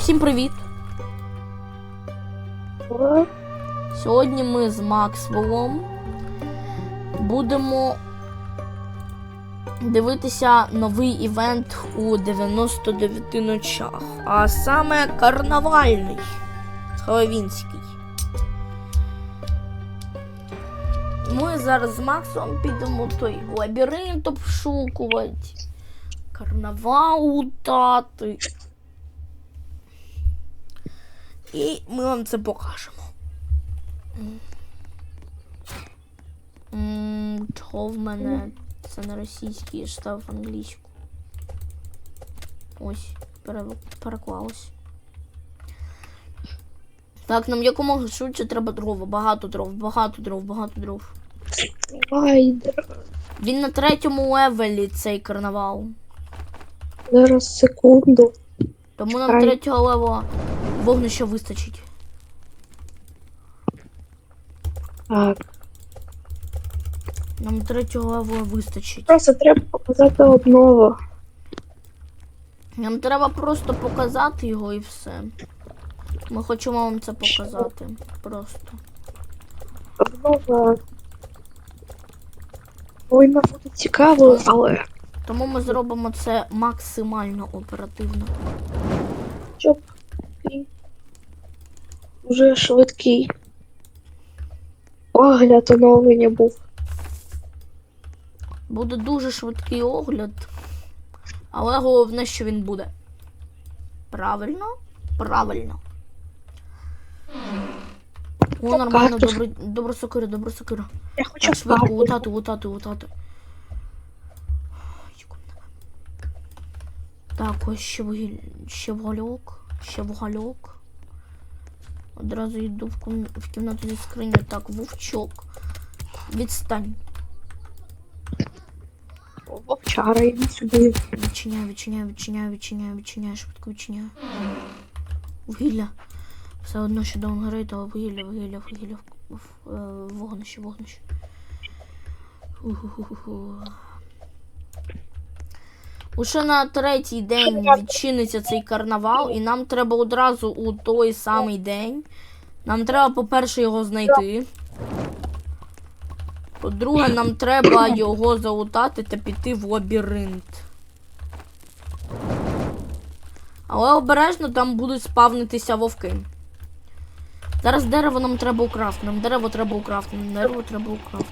Усім привіт! Сьогодні ми з Максвеллом будемо дивитися новий івент у 99 ночах, а саме карнавальний Хеловінський. Ми зараз з Максом підемо той лабіринт обшукувати, карнавал лутати. І ми вам це покажемо. М, Чого в мене це на російській я став англійську. Ось, пере- переклалось. Так, нам якомога швидше треба дрова. Багато дров, багато дров, багато дров. Вайдер. Він на третьому левелі цей карнавал. Зараз секунду. Тому нам третього левела вогнища вистачить. Так. Нам третього левела вистачить. Просто треба показати одного. Нам треба просто показати його і все. Ми хочемо вам це показати. Просто. Одного. Повинно бути цікаво, але Тому ми зробимо це максимально оперативно. щоб вже швидкий. Огляд оновлення був. Буде дуже швидкий огляд. Але головне, що він буде. Правильно? Правильно. О, нормально, кактус. добре, добре сокира, добре сокира. Я хочу швидко, лутати, лутати, лутати. Так, ось ще вугіль... ще вугольок, ще вугольок. Одразу йду в, ком... в кімнату зі скрині. Так, вовчок. Відстань. Вовчара, іди сюди. Відчиняю, відчиняю, відчиняю, відчиняю, відчиняю, швидко відчиняю. Вугілля. Все одно ще даун горить, але вугілля, вугілля, вугілля, е, вогнище, вогнище. Уже на третій день відчиниться цей карнавал, і нам треба одразу у той самий день. Нам треба, по-перше, його знайти. По-друге, нам треба його залутати та піти в лабіринт. Але обережно там будуть спавнитися вовки. Зараз дерево нам треба украсти. Нам дерево треба украсти. Нам дерево треба украсти.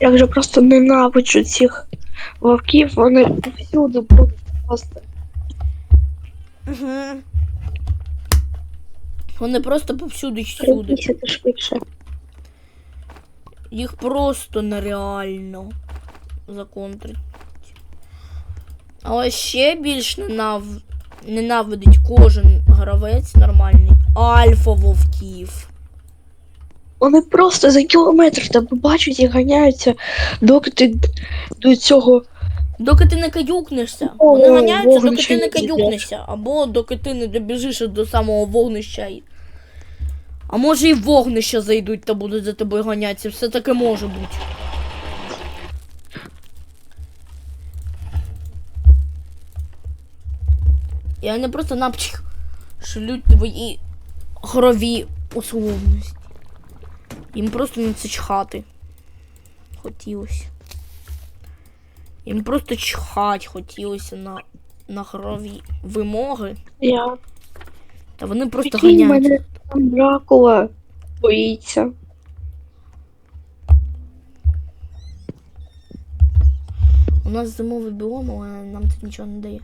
Я вже просто ненавиджу цих вовків, вони всюди будуть просто. Угу. Вони просто повсюди всюди. Швидше. Їх просто нереально законтрити. Але ще більш ненав... ненавидить кожен гравець нормальний. Альфа вовків. Вони просто за кілометр тебе бачать і ганяються, доки ти до цього. Доки ти не каюкнешся. О, Вони ганяються, доки ти не не каюкнешся. Або доки ти не добіжиш до самого вогнища. А може і в вогнище зайдуть та будуть за тобою ганятися. Все таке може бути. І вони просто напчих шлють твої грові условності. Їм просто на це чхати. Хотілося. Їм просто чхать хотілося на, на грові вимоги. Я. Та вони просто Прикинь, ганяють. мене там Дракула боїться. У нас зимовий біом, але нам це нічого не дає.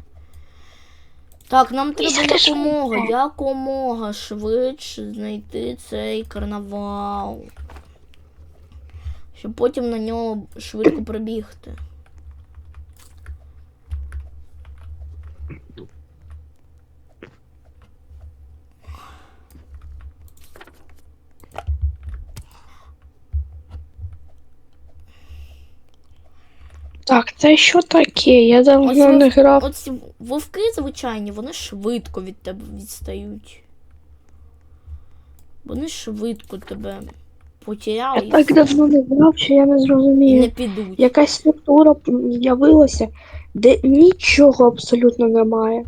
Так, нам треба якомога, якомога швидше знайти цей карнавал. Щоб потім на нього швидко пробігти. Так, це що таке? Я давно не грав. Оці вовки звичайні, вони швидко від тебе відстають. Вони швидко тебе потеряли Я так давно не грав, що я не зрозумію. не підуть. Якась структура з'явилася, де нічого абсолютно немає.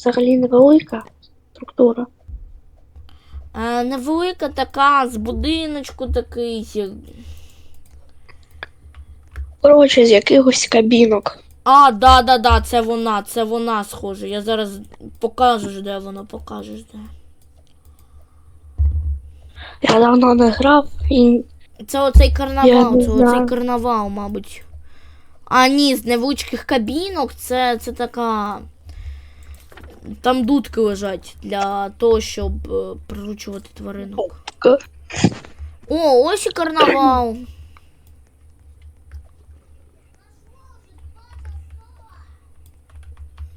взагалі невелика структура. Е, невелика така, з будиночку такий. Коротше, з якихось кабінок. А, да, да, да, це вона, це вона схоже. Я зараз покажеш, де вона, покажеш де. Я давно не грав і Це оцей Я карнавал, не це оцей знаю. карнавал, мабуть. А, ні, з невеличких кабінок це, це така. Там дудки лежать для того, щоб е, приручувати тваринок. К- О, ось і карнавал.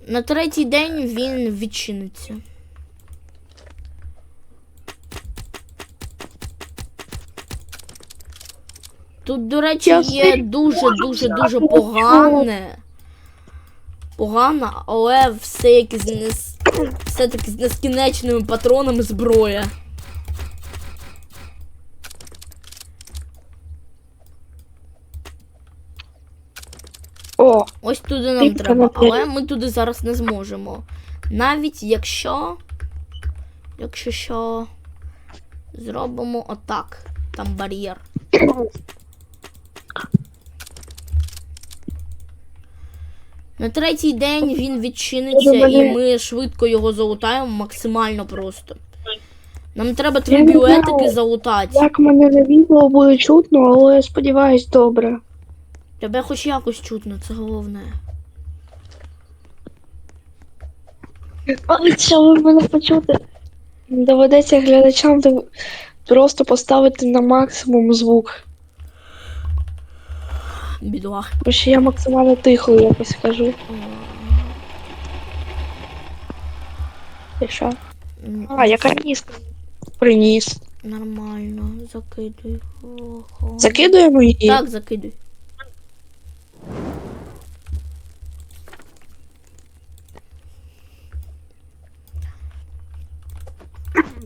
На третій день він відчиниться. Тут, до речі, Я є все дуже, можу дуже, взяти дуже нічого. погане. Погано, але все як з нес... все-таки з нескінченими патронами зброя. О, Ось туди нам треба, але ми туди зараз не зможемо. Навіть якщо. Якщо що. Зробимо отак. Там бар'єр. На третій день він відчиниться і ми швидко його залутаємо максимально просто. Нам треба три біоетики залутати. як мене на відео буде чутно, але я сподіваюсь, добре. Тебе хоч якось чутно, це головне. Але що ви мене почути? Доведеться глядачам просто поставити на максимум звук. Бідолах. Бо що я максимально тихо якось кажу. І що? А, я карніс приніс. Нормально, закидуй. Закидуємо її? Так, закидуй.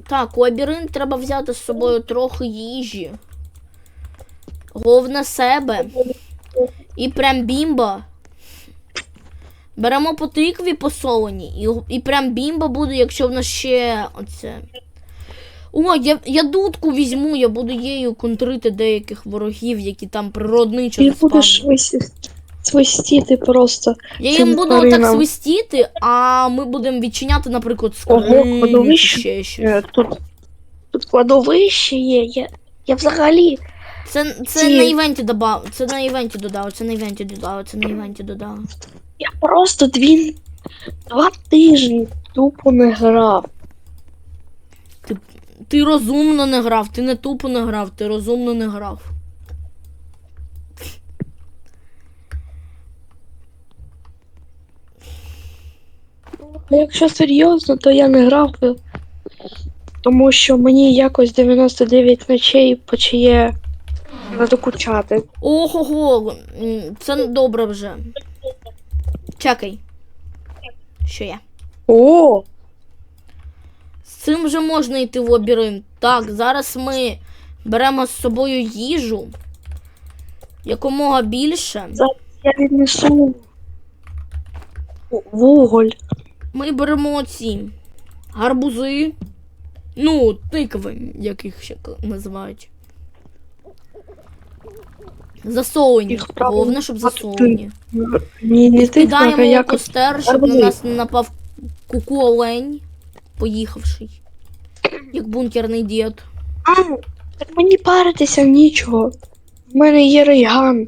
Так, у лабіринт треба взяти з собою трохи їжі. Головне себе. І прям бімба. Беремо по тикві посолені. І, і прям бімба буде, якщо в нас ще оце. О, я, я дудку візьму, я буду її контрити деяких ворогів, які там природничо Ти будеш свистіти просто. Я їм буду отак свистіти, а ми будемо відчиняти, наприклад, Ого, кладовище. ще щось. Е, Тут, тут кладовище є. Я, я взагалі. Це, це ці- на івенті додав, це на івенті додав, це на івенті додав, це на івенті додав. Я просто дві, два тижні тупо не грав. Ти розумно не грав, ти не тупо не грав, ти розумно не грав. А якщо серйозно, то я не грав. Тому що мені якось 99 ночей почає надокучати. Ого, це добре вже. Чекай. Що я? О, З цим вже можна йти в лабіринт. Так, зараз ми беремо з собою їжу. Якомога більше. я віднесу вуголь. Ми беремо ці гарбузи. Ну, тикви, як їх ще називають. Їх правильно Головне, щоб засолені. Ні, не ти, Кидаємо як костер, щоб на нас не напав куку олень, поїхавший. Як бункерний дід. А, так мені паритися нічого. В мене є рейган.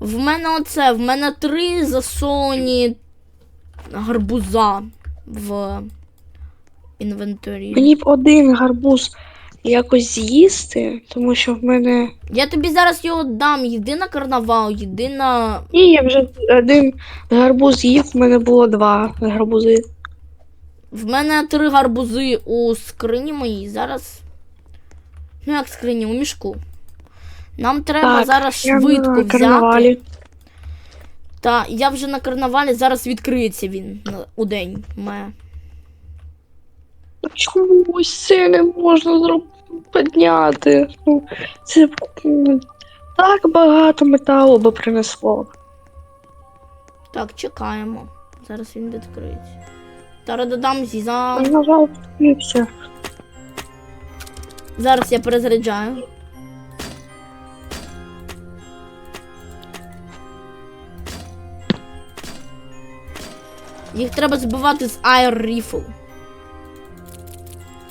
В мене оце, в мене три засолені гарбуза в інвентарі. Мені б один гарбуз якось з'їсти, тому що в мене. Я тобі зараз його дам. Йди на карнавал, йди на. Ні, я вже один гарбуз їв, в мене було два гарбузи. В мене три гарбузи у скрині моїй. Зараз. Ну як скрині, у мішку. Нам треба Так, зараз Я швидко на взяти. карнавалі. Та я вже на карнавалі, зараз відкриється він у день. Ме. Ну, Чому це не можна підняти? Ну, це так багато металу би принесло. Так, чекаємо. Зараз він відкриється. Тарададам, зізам. Нажав і все. Зараз я перезаряджаю. Їх треба збивати з Air Rifle.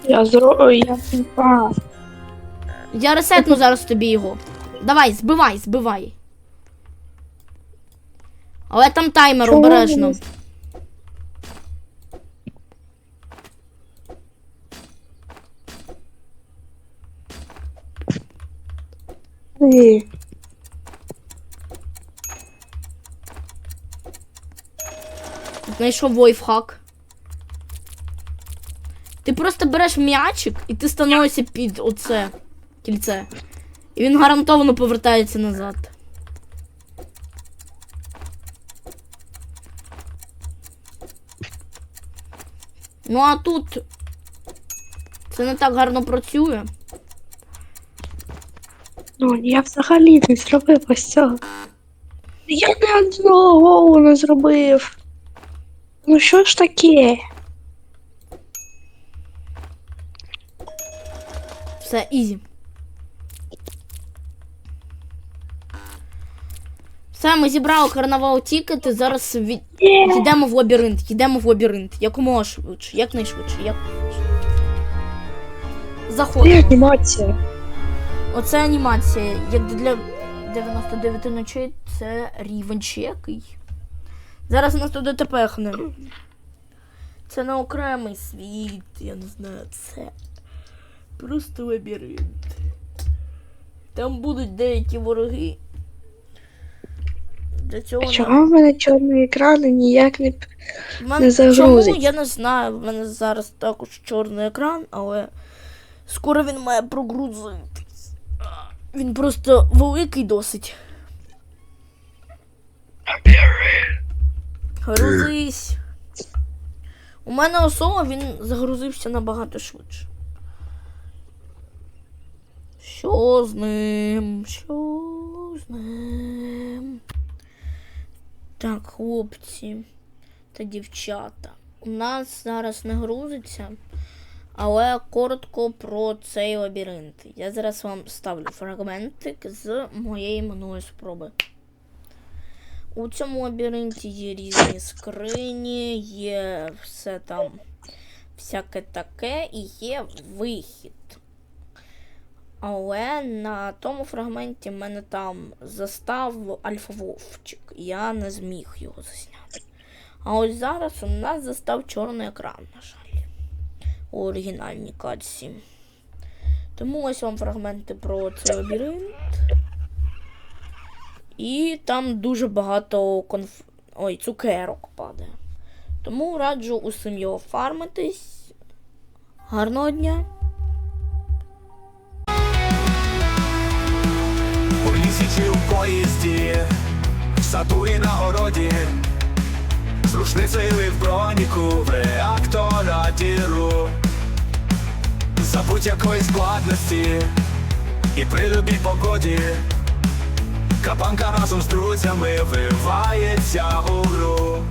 Я зро... Я а, Я ресетну зараз тобі його. Давай, збивай, збивай. Але там таймер Чого обережно. Ні. Знайшов войфхак. Ти просто береш м'ячик і ти становишся під оце кільце. І він гарантовано повертається назад. Ну а тут це не так гарно працює. Ну, я взагалі не зробив ось цього. Я не одного голу не зробив. Ну що ж таке? Все, ізі. Все, ми зібрали карнавал тікети, зараз від... Йдемо в лабіринт, йдемо в лабіринт. Якомога швидше, якнайшвидше, як. Заходимо. анімація. Оце анімація. Як для 99 ночей, це рівень чи який. Зараз нас туди тепехне. Це не окремий світ, я не знаю, це просто лабіринт. Там будуть деякі вороги. Для цього нам- Чого в мене чорний екран і ніяк не. В мене, не чому, я не знаю. В мене зараз також чорний екран, але скоро він має прогрузитись. А, Він просто великий досить. Грузись. У мене особа він загрузився набагато швидше. Що з ним? Що з ним? Так, хлопці та дівчата. У нас зараз не грузиться, але коротко про цей лабіринт. Я зараз вам ставлю фрагментик з моєї минулої спроби. У цьому лабіринті є різні скрині, є все там всяке таке і є вихід. Але на тому фрагменті в мене там застав Альфа Вовчик. Я не зміг його засняти. А ось зараз у нас застав чорний екран, на жаль. У оригінальній катсі. Тому ось вам фрагменти про цей лабіринт. І там дуже багато конф... Ой, цукерок падає. Тому раджу усім його фармитись. Гарного дня! Лісі у поїзді, в саду і на городі, з рушницею і в броніку, в реактора діру, за будь-якої складності і при любій погоді, капанка разом з друзями вивається у гру.